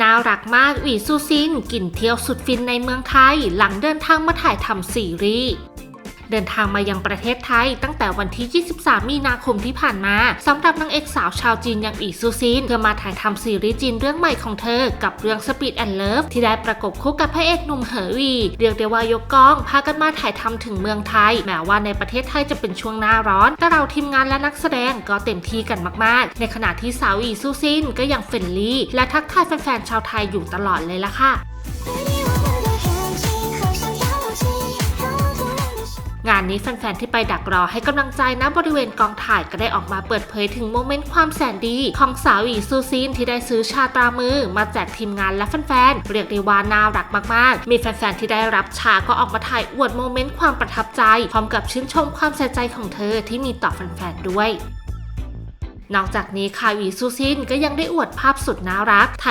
น่ารักมากหวีซูซิน กินเที่ยวสุดฟินในเมืองไทย หลังเดินทางมาถ่ายทำซีรีส์ เดินทางมายังประเทศไทย ตั้งแต่วันที่ 23 มีนาคมที่ผ่านมาสำหรับนางเอกสาวชาวจีนอย่างอีซูซินเพื่อมาถ่ายทำซีรีส์จีนเรื่องใหม่ของเธอ กับเรื่อง Speed and Love ที่ได้ประกบคู่กับพระเอกหนุ่มเหอวีเรียกได้ว่ายกกองพากันมาถ่ายทำถึงเมืองไทย แม้ว่าในประเทศไทยจะเป็นช่วงหน้าร้อน แต่เราทีมงานและนักแสดงก็เต็มที่กันมาก ๆ ในขณะที่สาวอีซูซินก็ยังเฟรนลี่และทักทายแฟนๆชาวไทยอยู่ตลอดเลยล่ะค่ะ งานนี้แฟนๆที่ไปดักรอให้กำลังใจณบริเวณกองถ่ายก็ได้ออกมาเปิดเผยถึงโมเมนต์ความแสนดี ของสาวอีซูซินที่ได้ซื้อชาตรามือ มาแจกทีมงานและแฟนๆเรียกได้ว่าน่ารักมากๆ มีแฟนๆที่ได้รับชาก็ออกมาถ่ายอวดโมเมนต์ความประทับใจ พร้อมกับชื่นชมความใส่ใจของเธอที่มีต่อแฟนๆด้วยนอกจากนี้คาวีซูซินก็ยังได้อวดภาพสุดน่ารัก ถ่าย